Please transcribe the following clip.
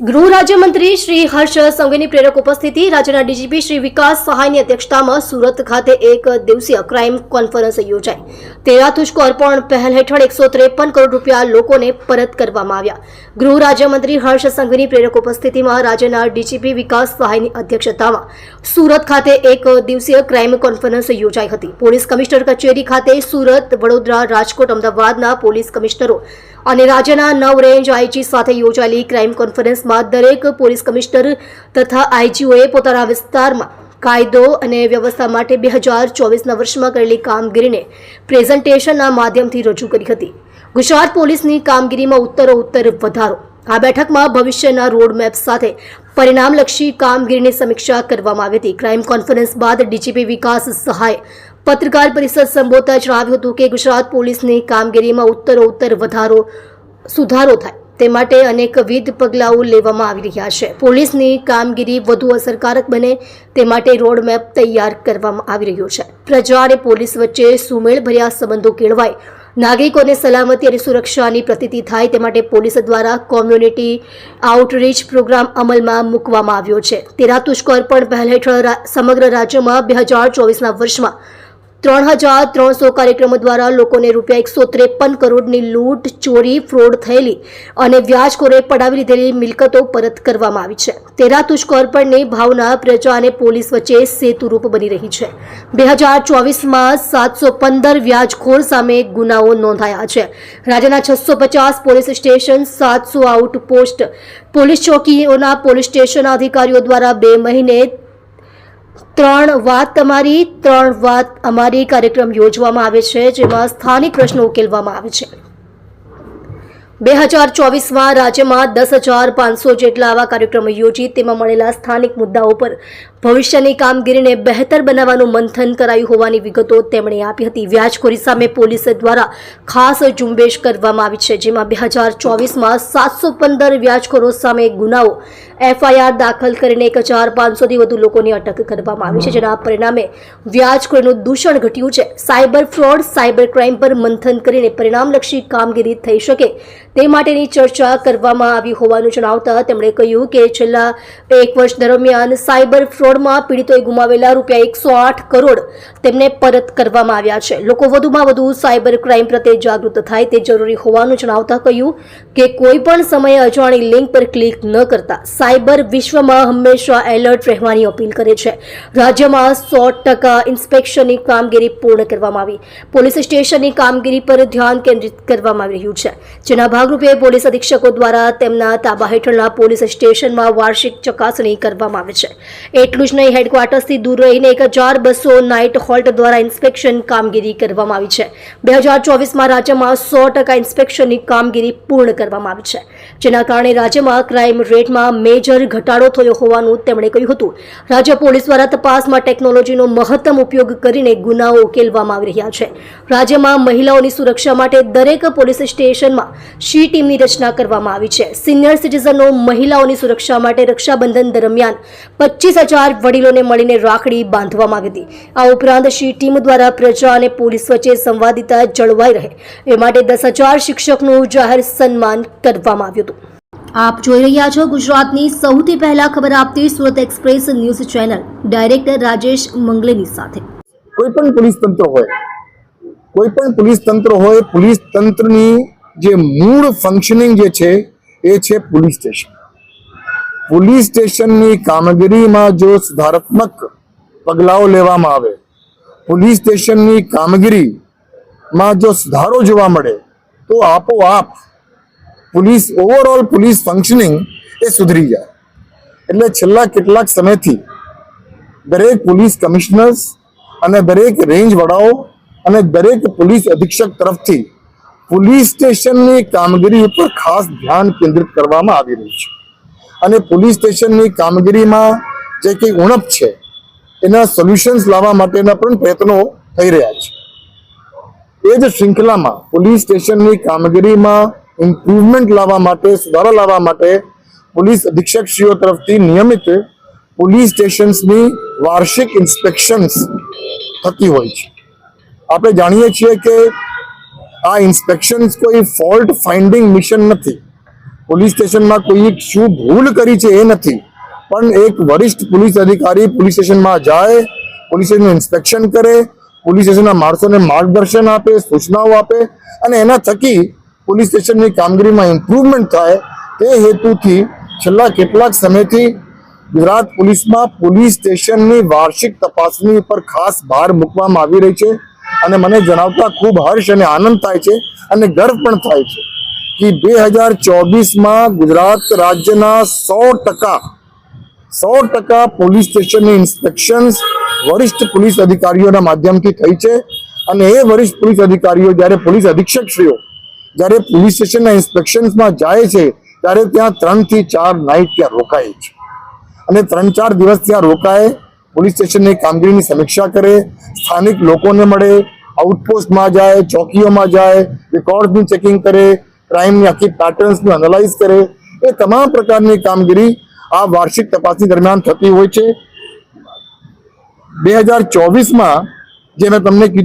ગૃહ રાજ્યમંત્રી શ્રી હર્ષ સંઘવીની પ્રેરક ઉપસ્થિતિ રાજ્યના ડીજીપી શ્રી વિકાસ સહાયની અધ્યક્ષતામાં સુરત ખાતે એક દિવસીય ક્રાઇમ કોન્ફરન્સ યોજાઈ. તેરા તુષ્કો અર્પણ પહેલ હેઠળ એકસો ત્રેપન કરોડ રૂપિયા લોકોને પરત કરવામાં આવ્યા. ગૃહ રાજ્યમંત્રી હર્ષ સંઘવીની પ્રેરક ઉપસ્થિતિમાં રાજ્યના ડીજીપી વિકાસ સહાયની અધ્યક્ષતામાં સુરત ખાતે એક દિવસીય ક્રાઇમ કોન્ફરન્સ યોજાઈ હતી. પોલીસ કમિશનર કચેરી ખાતે સુરત, વડોદરા, રાજકોટ, અમદાવાદના પોલીસ કમિશનરો અને રાજ્યના નવ રેન્જ આઈજી સાથે યોજાયેલી ક્રાઇમ કોન્ફરન્સમાં દરેક પોલીસ કમિશનર તથા આઈજીઓએ પોતાના વિસ્તારમાં કાયદો અને વ્યવસ્થા માટે બે હજાર ચોવીસના વર્ષમાં કરેલી કામગીરીને પ્રેઝન્ટેશનના માધ્યમથી રજૂ કરી હતી. ગુજરાત પોલીસની કામગીરીમાં ઉત્તરો ઉત્તર વધારો. આ બેઠકમાં ભવિષ્યના રોડમેપ સાથે પરિણામલક્ષી કામગીરીની સમીક્ષા કરવામાં આવી હતી. ક્રાઇમ કોન્ફરન્સ બાદ ડીજીપી વિકાસ સહાય પત્રકાર પરિષદ સંબોધતા જણાવ્યું હતું કે ગુજરાત પોલીસની કામગીરીમાં ઉત્તરો ઉત્તર વધારો, સુધારો થાય. તે માટે અનેકવિધ પગલાઓ લેવામાં આવી રહ્યા છે. પોલીસની કામગીરી વધુ અસરકારક બને તે માટે રોડમેપ તૈયાર કરવામાં આવી રહ્યો છે. પ્રજા અને પોલીસ વચ્ચે સુમેળભર્યા સંબંધો કેળવાય. નાગરિકોને સલામતી અને સુરક્ષાની પ્રતીતિ થાય તે માટે પોલીસ દ્વારા કોમ્યુનિટી આઉટરીચ પ્રોગ્રામ અમલમાં મૂકવામાં આવ્યો છે. તેરા તુષ્કર પણ પહેલ હેઠળ સમગ્ર રાજ્યમાં બે હજાર ચોવીસના વર્ષમાં ત્રણ હજાર ત્રણસો કાર્યક્રમો દ્વારા લોકોને રૂપિયા એકસો ત્રેપન કરોડની લૂંટ, ચોરી, ફ્રોડ થયેલી અને વ્યાજખોરે પડાવી લીધેલી મિલકતો પરત કરવામાં આવી છે. તેરા તુષ્કોર્પણની ભાવના પ્રજા અને પોલીસ વચ્ચે સેતુરૂપ બની રહી છે. બે હજાર ચોવીસમાં સાતસો પંદર વ્યાજખોર સામે ગુનાઓ નોંધાયા છે. રાજ્યના છસો પચાસ પોલીસ સ્ટેશન, સાતસો આઉટપોસ્ટ પોલીસ ચોકીઓના પોલીસ સ્ટેશનના અધિકારીઓ દ્વારા બે મહિને ત્રણ વાત તમારી, ત્રણ વાત અમારી કાર્યક્રમ યોજવામાં આવે છે, જેમાં સ્થાનિક પ્રશ્નો ઉકેલવામાં આવે છે. બે હજાર ચોવીસમાં રાજ્યમાં દસ હજાર પાંચસો જેટલા આવા કાર્યક્રમો યોજી, તેમાં મળેલા સ્થાનિક મુદ્દાઓ પર ભવિષ્યની કામગીરીને બહેતર બનાવવાનું મંથન કરાયું હોવાની વિગતો તેમણે આપી હતી. વ્યાજખોરી સામે પોલીસ દ્વારા ખાસ ઝુંબેશ કરવામાં આવી છે, જેમાં બે હજાર ચોવીસમાં સાતસો પંદર વ્યાજખોરો સામે ગુનાઓ એફઆઈઆર દાખલ કરીને એક હજાર પાંચસોથી વધુ લોકોની અટક કરવામાં આવી છે, જેના પરિણામે વ્યાજખોરીનું દૂષણ ઘટ્યું છે. સાયબર ફ્રોડ, સાયબર ક્રાઇમ પર મંથન કરીને પરિણામલક્ષી કામગીરી થઈ શકે તે માટેની ચર્ચા કરવામાં આવી હોવાનું જણાવતા તેમણે કહ્યું કે છેલ્લા એક વર્ષ દરમિયાન સાયબર ફ્રોડમાં પીડિતોએ ગુમાવેલા રૂપિયા એકસો આઠ કરોડ તેમને પરત કરવામાં આવ્યા છે. લોકો વધુમાં વધુ સાયબર ક્રાઇમ પ્રત્યે જાગૃત થાય તે જરૂરી હોવાનું જણાવતા કહ્યું કે કોઈ સમયે અજાણી લિંક પર ક્લિક ન કરતા સાયબર વિશ્વમાં હંમેશા એલર્ટ રહેવાની અપીલ કરે છે. રાજ્યમાં સો ટકા ઇન્સ્પેક્શનની કામગીરી પૂર્ણ કરવામાં આવી. પોલીસ સ્ટેશનની કામગીરી પર ધ્યાન કેન્દ્રિત કરવામાં આવી રહ્યું છે. જેના ભાગરૂપે પોલીસ અધિક્ષકો દ્વારા તેમના તાબા હેઠળના પોલીસ સ્ટેશનમાં વાર્ષિક ચકાસણી કરવામાં આવે છે. એટલું જ નહીં હેડક્વાર્ટર્સથી દૂર રહીને એક હજાર બસો નાઇટ હોલ્ટ દ્વારા ઇન્સ્પેક્શન કામગીરી કરવામાં આવી છે. બે હજાર ચોવીસમાં રાજ્યમાં સો ટકા ઇન્સ્પેક્શનની કામગીરી પૂર્ણ કરવામાં આવી છે. જેના કારણે રાજ્યમાં ક્રાઇમ રેટમાં મેજર ઘટાડો થયો હોવાનું તેમણે કહ્યું હતું. રાજ્ય પોલીસ દ્વારા તપાસમાં ટેકનોલોજીનો મહત્તમ ઉપયોગ કરીને ગુનાઓ ઉકેલવામાં આવી રહ્યા છે. રાજ્યમાં મહિલાઓની સુરક્ષા માટે દરેક પોલીસ સ્ટેશનમાં શી ટીમની રચના કરવામાં આવી છે. સિનિયર સિટીઝનો મહિલાઓની સુરક્ષા માટે રક્ષાબંધન દરમિયાન પચીસ હજાર વડીલોને મળીને રાખડી બાંધવામાં આવી હતી. આ ઉપરાંત શ્રી ટીમ દ્વારા પ્રજા અને પોલીસ વચ્ચે સંવાદિતા જળવાઈ રહે. એ માટે દસ હજાર શિક્ષકનું જાહેર સન્માન કરવામાં આવ્યું હતું. આપ જોઈ રહ્યા છો ગુજરાતની સૌથી પહેલા ખબર આપતી Surat express news channel. Director Rajesh મંગલેની સાથે. કોઈ પણ પોલીસ તંત્ર હોય, કોઈ પણ પોલીસ તંત્ર હોય, પોલીસ તંત્રની જે મૂળ ફંક્શનિંગ જે છે, એ છે પોલીસ સ્ટેશન. પોલીસ સ્ટેશનની કામગીરીમાં જો સુધારાત્મક પગલાઓ લેવામાં આવે, પોલીસ સ્ટેશનની કામગીરીમાં જો સુધારો જોવા મળે, તો આપોઆપ પોલીસ ઓવરઓલ પોલીસ ફંક્શનિંગ એ સુધરી જાય. એટલે છેલ્લા કેટલાક સમયથી દરેક પોલીસ કમિશનર્સ અને દરેક રેન્જ વડાઓ અને દરેક પોલીસ અધિક્ષક તરફથી પોલીસ સ્ટેશનની કામગીરી ઉપર ખાસ ધ્યાન કેન્દ્રિત કરવામાં આવી રહ્યું છે. અને પોલીસ સ્ટેશનની કામગીરીમાં જે કંઈ ઉણપ છે, એના સોલ્યુશન્સ લાવવા માટેના પણ પ્રયત્નો થઈ રહ્યા છે. એ જ શૃંખલામાં પોલીસ સ્ટેશનની કામગીરીમાં ઇમ્પ્રુવમેન્ટ લાવવા માટે, સુધારો લાવવા માટે પોલીસ અધિક્ષકશ્રીઓ તરફથી નિયમિત પોલીસ સ્ટેશન્સની વાર્ષિક ઇન્સ્પેક્શન્સ થતી હોય છે. આપણે જાણીએ છીએ કે આ ઇન્સ્પેક્શન્સ કોઈ ફોલ્ટ ફાઇન્ડિંગ મિશન નથી. પોલીસ સ્ટેશનમાં કોઈ શું ભૂલ કરી છે એ નથી. પણ એક વરિષ્ઠ પોલીસ અધિકારી પોલીસ સ્ટેશનમાં જાય, પોલીસ સ્ટેશનનું ઇન્સ્પેક્શન કરે, પોલીસ સ્ટેશનના માણસોને માર્ગદર્શન આપે, સૂચનાઓ આપે અને એના થકી પોલીસ સ્ટેશનની કામગીરીમાં ઇમ્પ્રુવમેન્ટ થાય તે હેતુથી છેલ્લા કેટલાક સમયથી ગુજરાત પોલીસમાં પોલીસ સ્ટેશનની વાર્ષિક તપાસણી પર ખાસ ભાર મૂકવામાં આવી રહી છે અને મને જણાવતા ખૂબ હર્ષ અને આનંદ થાય છે અને ગર્વ પણ થાય છે. કે બે હજાર ચોવીસમાં ગુજરાત રાજ્યના સો ટકા સો ટકા પોલીસ સ્ટેશનની ઇન્સ્પેક્શન્સ વરિષ્ઠ પોલીસ અધિકારીઓના માધ્યમથી થઈ છે. અને એ વરિષ્ઠ પોલીસ અધિકારીઓ જ્યારે પોલીસ અધિક્ષકશ્રીઓ જ્યારે પોલીસ સ્ટેશનના ઇન્સ્પેક્શન્સમાં જાય છે, ત્યારે ત્યાં ત્રણથી ચાર નાઇટ ત્યાં રોકાય છે. અને ત્રણ ચાર દિવસ ત્યાં રોકાય, પોલીસ સ્ટેશનની કામગીરીની સમીક્ષા કરે, સ્થાનિક લોકોને મળે, આઉટપોસ્ટમાં જાય, ચોકીઓમાં જાય, રેકોર્ડનું ચેકિંગ કરે ક્રાઇમની આખી પેટર્ન્સનું એનાલાઇઝ કરે, એ તમામ પ્રકારની કામગીરી આ વાર્ષિક તપાસની દરમિયાન થતી હોય છે. બે હજાર ચોવીસમાં જે મેં તમને કીધું